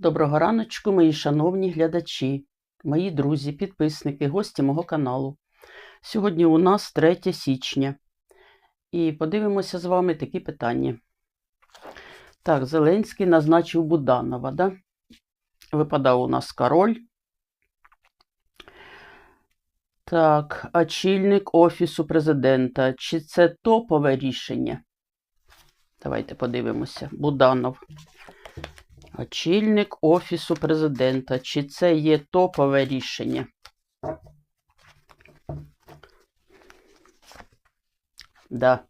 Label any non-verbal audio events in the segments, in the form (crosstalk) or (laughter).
Доброго раночку, мої шановні глядачі, мої друзі, підписники, гості мого каналу. Сьогодні у нас 3 січня. І подивимося з вами такі питання. Так, Зеленський назначив Буданова, да? Випадав у нас король. Так, очільник Офісу президента. Чи це топове рішення? Давайте подивимося. Буданов. Очільник Офісу президента. Чи це є топове рішення? Да.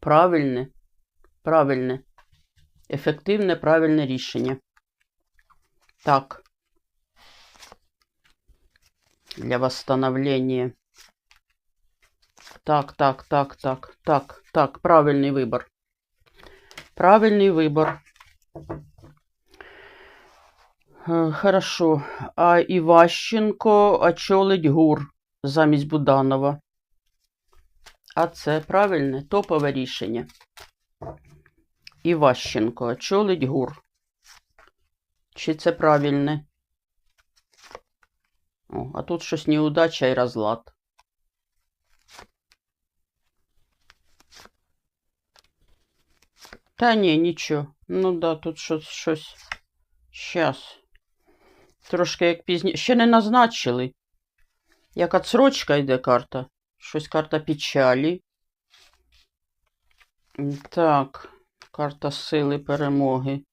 Правильне. Правильне. Ефективне, правильне рішення. Так. Для восстановления. Так, так, так, так, так, так, правильний вибор. Правильний вибор. Е, Хорошо. А Іващенко очолить ГУР замість Буданова. А це правильне топове рішення. Іващенко очолить ГУР. Чи це правильне? О, а тут щось неудача і розлад. Та ні, нічого. Ну да, тут щось, щось. Щас. Трошки як пізніше. Ще не назначили. Як отсрочка йде карта. Щось карта печалі. Так, карта сили перемоги.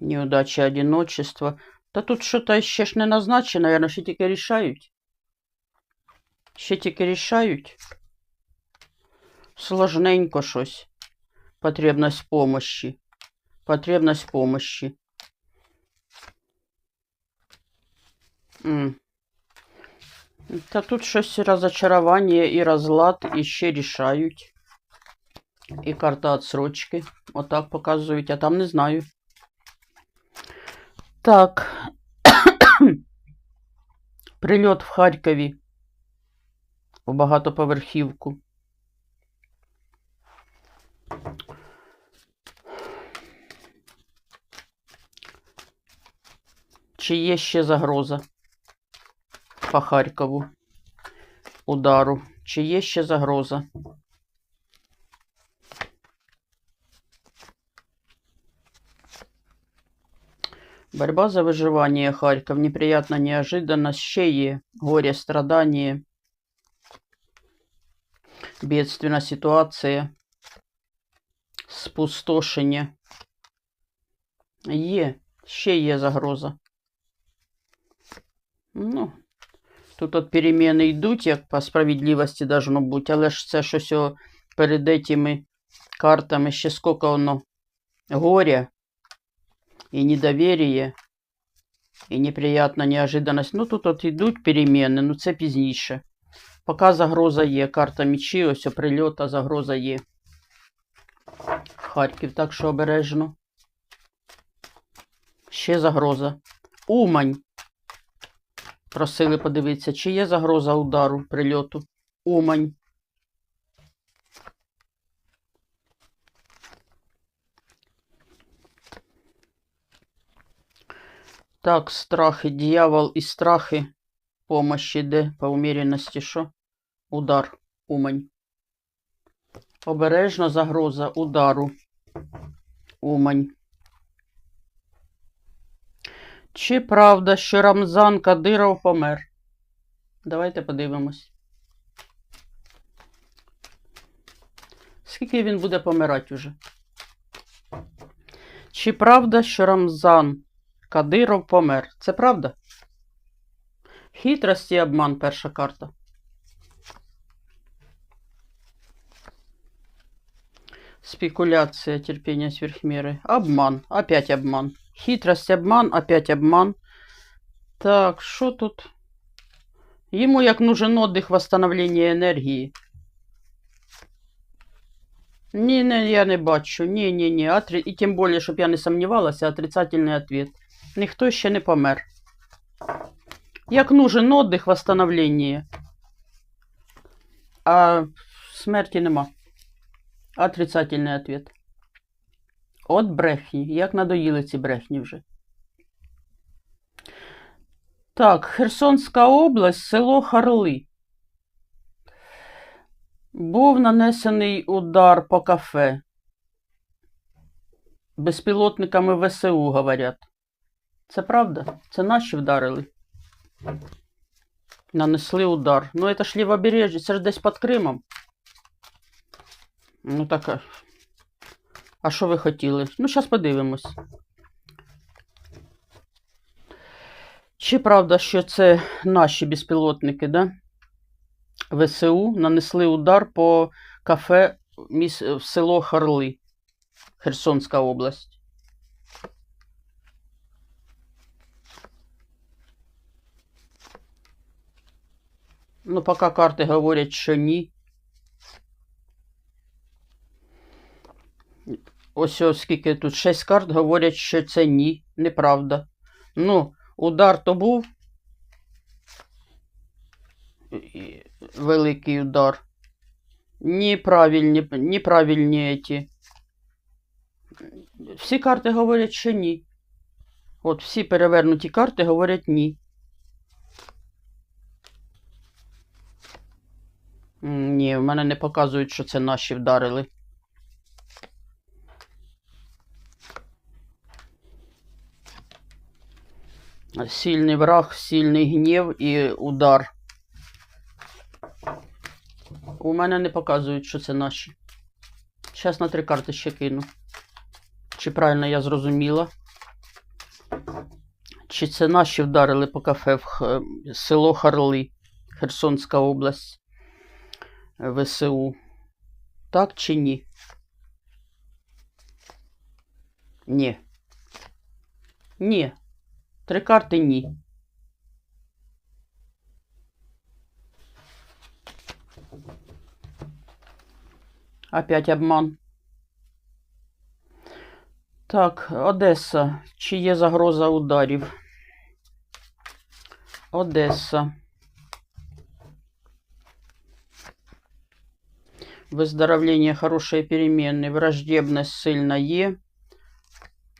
Неудача одиночества. Та тут що-то ще ж не назначено, наверное, ще тільки рішають. Ще тільки рішають. Сложненько щось. Потребность помощи. Потребность помощи. М. Та тут щось розочарування і розлад, і ще рішають. І карта отсрочки. Отак показують, а там не знаю. Так. (coughs) Прильот в Харкові. У багатоповерхівку. Чи є ще загроза по Харкову удару? Чи є ще загроза? Борьба за выживание, Харьков. Неприятно, неожиданность, ще є. Горе, страдание. Бедственна ситуація. Спустошення. Є. Ще є загроза. Ну, тут от переміни йдуть, як по справедливості должно бути, але ж це щось о, перед этими картами ще скільки воно горя і недоверие, і неприятна неожиданность. Ну, тут от йдуть переміни, ну це пізніше. Поки загроза є. Карта мечі, ось прильота, загроза є. Харків, так що обережно. Ще загроза. Умань. Просили подивитися, чи є загроза удару прильоту. Умань. Так, страхи, дьявол і страхи. Помощь іде по уміряності, що? Удар, Умань. Обережно загроза удару. Умань. Чи правда, що Рамзан Кадиров помер? Давайте подивимось. Скільки він буде помирати уже? Чи правда, що Рамзан Кадиров помер? Це правда? Хитрості і обман перша карта. Спекуляция, терпение сверхмеры. Обман. Опять обман. Хитрость, обман, опять обман. Так, що тут? Йому як нужен отдых, восстановление енергії. Ні, не, я не бачу. Ні, ні, ні. Отри... І тим більше, щоб я не сумнівалася, отрицательний ответ. Ніхто ще не помер. Як нужен отдых, восстановление. А смерті нема. Отрицательный ответ. От брехні. Як надоїли ці брехні вже. Так, Херсонська область, село Харли. Був нанесений удар по кафе. Безпілотниками ВСУ, говорять. Це правда? Це наші вдарили. Нанесли удар. Ну, це ж лівобережжя, це ж десь під Кримом. Ну, так. А- що ви хотіли? Ну, зараз подивимось. Чи правда, що це наші безпілотники, да? ВСУ нанесли удар по кафе в село Харли, Херсонська область. Ну, поки карти говорять, що ні. Ось ось скільки тут шість карт говорять, що це ні, неправда. Ну, удар то був. Великий удар. Неправильні, неправильні ті. Всі карти говорять, що ні. От всі перевернуті карти говорять ні. Ні, в мене не показують, що це наші вдарили. Сильний враг, сильний гнів і удар. У мене не показують, що це наші. Зараз на три карти ще кину. Чи правильно я зрозуміла? Чи це наші вдарили по кафе в село Харли, Херсонська область, ВСУ? Так чи ні? Ні. Ні. Три карти ні. Опять обман. Так, Одеса. Чи є загроза ударів? Одеса. Выздоровление, хорошие перемены, враждебность сильно є.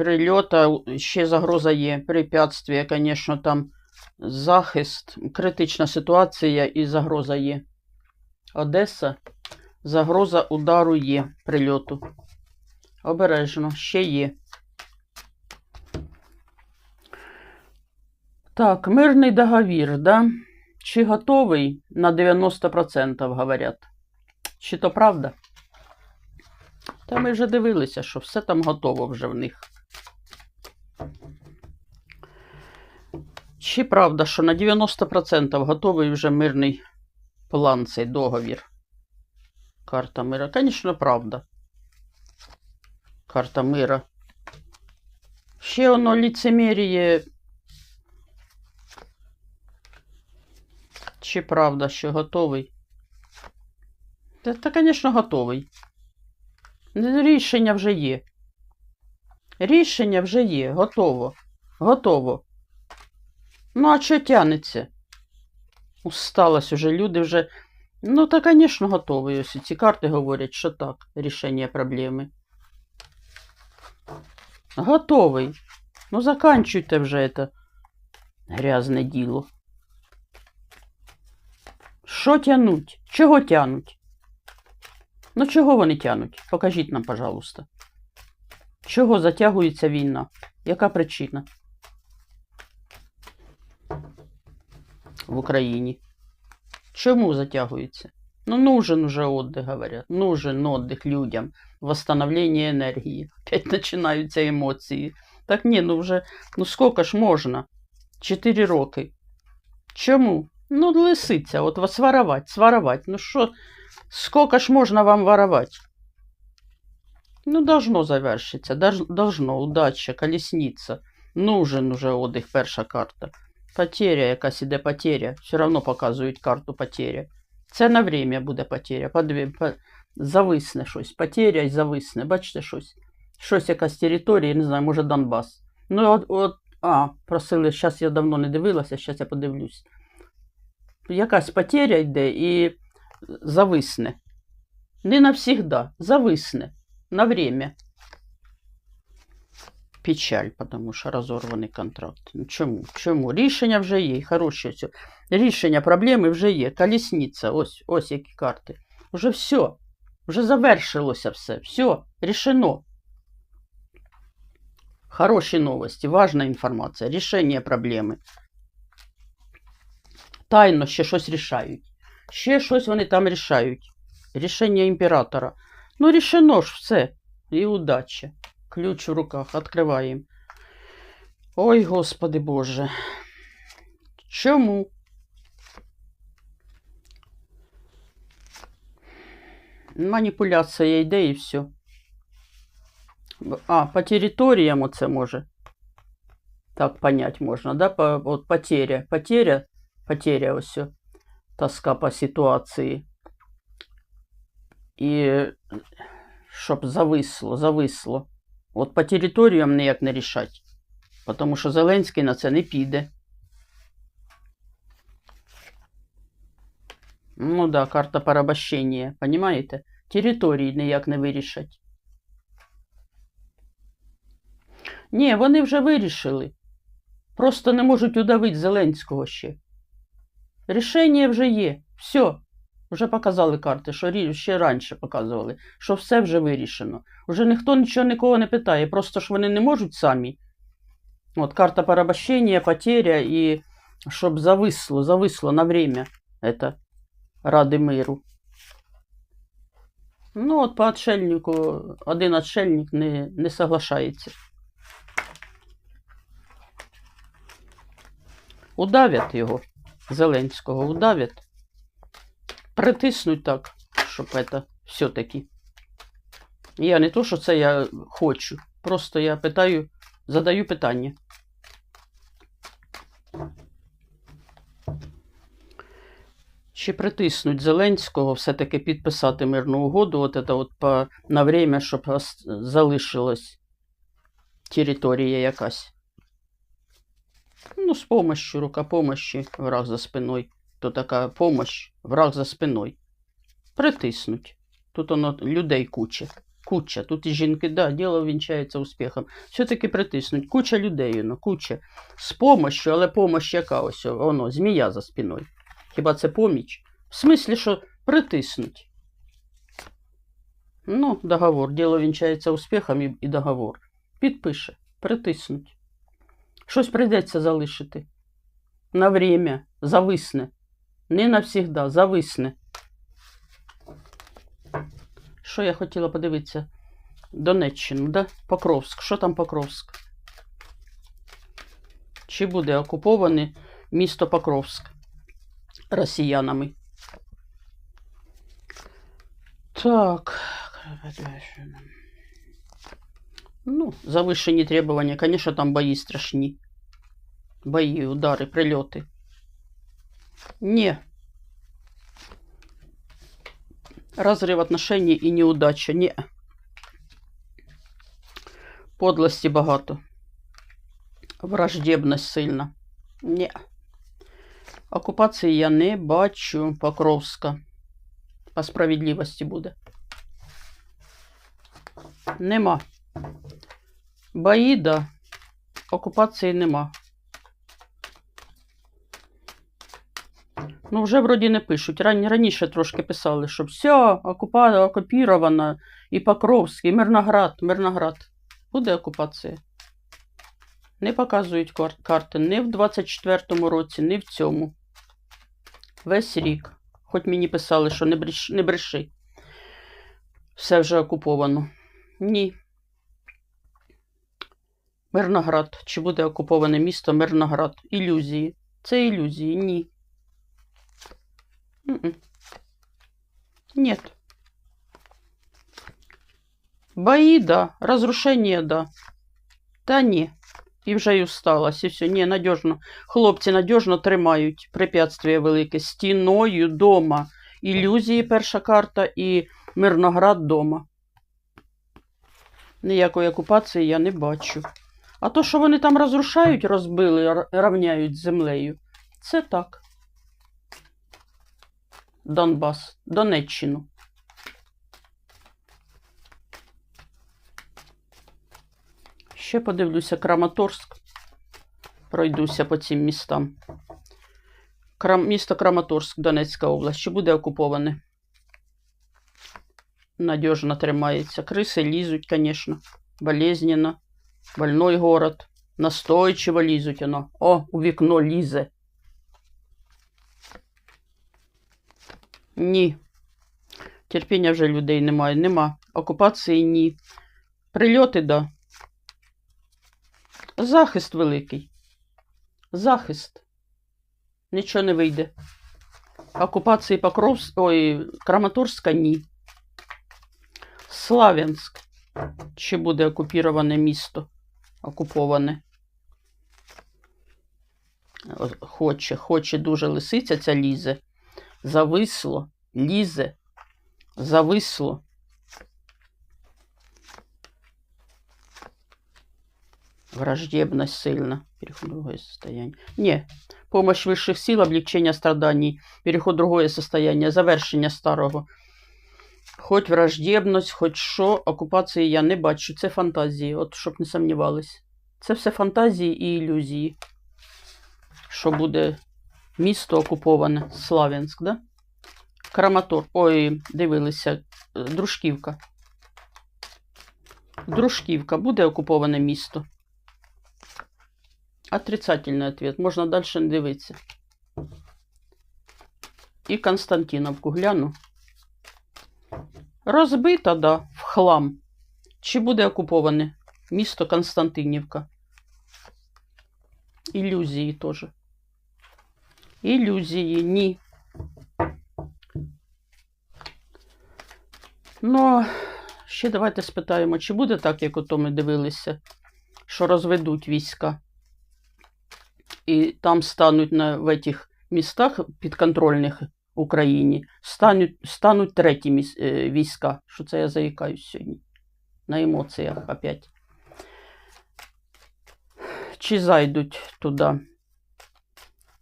Прильота ще загроза є. Препятствия, звісно, там захист, критична ситуація і загроза є. Одеса. Загроза удару є прильоту. Обережно, ще є. Так, мирний договір, да? Чи готовий на 90% говорять? Чи то правда? Та ми вже дивилися, що все там готово вже в них. Чи правда, що на 90% готовий вже мирний план цей договір? Карта мира. Звісно, правда. Карта мира. Ще воно ліцеміріє. Чи правда, що готовий? Та, та, звісно, готовий. Рішення вже є. Рішення вже є. Готово. Готово. Ну, а що тянеться? Усталось уже. Люди вже. Ну, та, звісно, готовий. Ось ці карти говорять, що так. Рішення проблеми. Готовий. Ну, заканчуйте вже це грязне діло. Що тянуть? Чого тянуть? Ну, чого вони тянуть? Покажіть нам, пожалуйста. Чого затягується війна? Яка причина? В Україні. Чому затягується? Ну, нужен уже отдых, говорят. Нужен отдых людям. Восстановление энергии. (laughs) Опять начинаются эмоции. Так ні, ну вже, ну сколько ж можна? Чотири роки. Чому? Ну, лисиця, от вас воровать, своровать. Ну що, сколько ж можна вам воровать? Ну, должно завершиться, дож- должно, удача, колесниця. Нужен уже отдых, перша карта. Потеря, якась іде потеря. Все равно показують карту потеря. Це на время буде потеря. Подві... По... Зависне щось. Потеря і зависне. Бачите щось? Щось якась територія, не знаю, може Донбас. Ну, от, от а, просили, зараз я давно не дивилася, зараз я подивлюсь. Якась потеря йде і зависне. Не навсігда, зависне. На время. Печаль, тому що розорваний контракт. Ну, Чому? Чому? Рішення вже є. Хороше. Рішення проблеми вже є. Колісниця. Ось, ось які карти. Уже все. Вже завершилося все. Все. Рішено. Хороші новості, важна інформація, рішення проблеми. Тайно ще щось рішають. Ще щось вони там рішають. Рішення імператора. Ну, рішено ж все. І удачі. Ключ в руках. Відкриваємо. Ой, Господи Боже. Чому? Маніпуляція йде і все. А, по територіям оце може. Так понять можна, да? По, от потеря. Потеря, потеря ось. о, Тоска по ситуації. І щоб зависло, зависло. От по територіям ніяк не рішать. Тому що Зеленський на це не піде. Ну да, карта порабощення, понимаєте? Території ніяк не вирішать. Ні, вони вже вирішили. Просто не можуть удавити Зеленського ще. Рішення вже є. Все. Вже показали карти, що рі- ще раніше показували, що все вже вирішено. Уже ніхто нічого нікого не питає, просто ж вони не можуть самі. От карта порабощення, потеря і щоб зависло, зависло на время это ради миру. Ну, от по отшельнику один отшельник не, не соглашається. Удавять його, Зеленського, удавять. Притиснуть так, щоб это все-таки. Я не то, що це я хочу. Просто я питаю, задаю питання. Чи притиснуть Зеленського все-таки підписати мирну угоду, от это от по, на время, щоб залишилась територія якась. Ну, з помощью, рукопомощі, враг за спиною. То така помощь, враг за спиною. Притиснуть. Тут воно людей куча. Куча. Тут і жінки, да, діло вінчається успіхом. Все-таки притиснуть. Куча людей, ну, куча. З помощью, але помощь яка ось, воно, змія за спиною. Хіба це поміч? В смислі, що притиснуть. Ну, договор. Діло вінчається успіхом і, і договор. Підпише, притиснуть. Щось прийдеться залишити. На время, зависне. Не навсігда, зависне. Що я хотіла подивитися? Донеччину, да? Покровськ. Що там Покровськ? Чи буде окуповане місто Покровськ росіянами? Так. Ну, завышені требования. Конечно, там бої страшні. Бої, удари, прильоти. Не. Разрыв отношений і неудача. Не. Подлості багато. Враждебність сильна. Не. Окупації я не бачу. Покровська. По справедливості буде. Нема. Бої, да. Окупації нема. Ну, вже вроді не пишуть. Ран... Раніше трошки писали, що все, окупа... окупіровано, і Покровськ, і Мирноград, Мирноград. Буде окупація. Не показують кар- карти ні в 24-му році, ні в цьому. Весь рік. Хоч мені писали, що не, бреш... не бреши. Все вже окуповано. Ні. Мирноград. Чи буде окуповане місто Мирноград? Ілюзії. Це ілюзії, ні. Нет. Бои, да. Разрушение, да. Та ні. І вже й усталась, і все. Ні, надіжно. Хлопці надіжно тримають препятствие велике стіною дома. Ілюзії перша карта і Мирноград дома. Ніякої окупації я не бачу. А то, що вони там розрушають, розбили, р- рівняють з землею, це так. Донбас, Донеччину. Ще подивлюся Краматорськ. Пройдуся по цим містам. Крам... Місто Краматорськ, Донецька область. Чи буде окуповане? Надежно тримається. Криси лізуть, звісно. Болезненно. Больной город. Настойчиво лізуть воно. О, у вікно лізе. Ні. Терпіння вже людей немає. Нема. Окупації ні. Прильоти, да. Захист великий. Захист. Нічого не вийде. Окупації Покровськ... Ой, Краматорська ні. Славянськ. Чи буде окупіроване місто? Окуповане. Хоче, хоче дуже лисиця ця лізе. Зависло, лізе, зависло. Враждебность сильно. Переход в другое состояние. Не. Помощь высших сил, облегчение страданий. Переход в другое состояние. Завершення старого. Хоч враждебність, хоч що, окупації я не бачу. Це фантазії, от щоб не сумнівались. Це все фантазії і ілюзії. Що буде місто окуповане, Славянськ, да? Краматор. Ой, дивилися, е, Дружківка. Дружківка. Буде окуповане місто? Отрицательный ответ. Можна далі не дивитися. І Константиновку гляну. Розбита, да, в хлам. Чи буде окуповане місто Константинівка? Ілюзії теж. Ілюзії, ні. Ну, ще давайте спитаємо, чи буде так, як ото ми дивилися, що розведуть війська. І там стануть на, в этих містах підконтрольних Україні, стануть, стануть треті міс, е, війська. Що це я заїкаюсь сьогодні? На емоціях опять. Чи зайдуть туди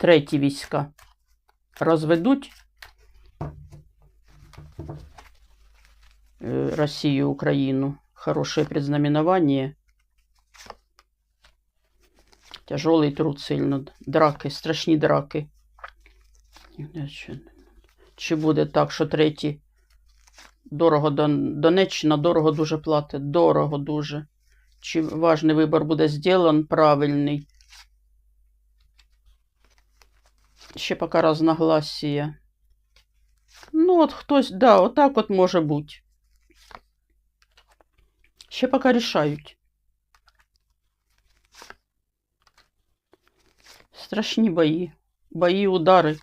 треті війська? Розведуть е, Росію, Україну. Хорошее предзнаменование. Тяжелий труд сильно. Драки, страшні драки. Чи буде так, що третій дорого Донеччина дорого дуже платить? Дорого дуже. Чи важний вибір буде зроблен правильний? Ще поки разногласія. Ну, от хтось, да, отак от може бути. Ще поки рішають. Страшні бої. Бои, удары.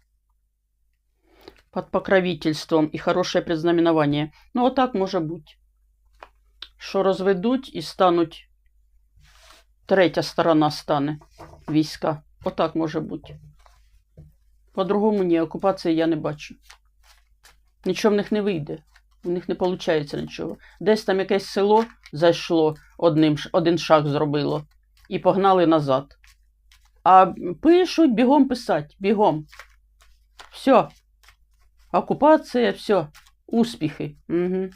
Под покровительством и хорошее предзнаменование. Ну, отак може бути. Що розведуть і стануть. Третя сторона стане війська. Отак може бути. По-другому ні, окупації я не бачу. Нічого в них не вийде. У них не виходить нічого. Десь там якесь село зайшло, одним, один шаг зробило, і погнали назад. А пишуть, бігом писати, бігом. Все. Окупація, все. Успіхи. Угу.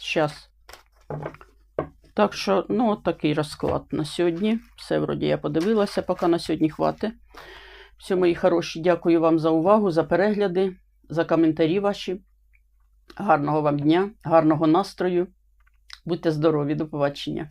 Щас. Так що, ну, от такий розклад на сьогодні. Все, вроді, я подивилася, поки на сьогодні хватить. Все, мої хороші, дякую вам за увагу, за перегляди, за коментарі ваші. Гарного вам дня, гарного настрою. Будьте здорові, до побачення.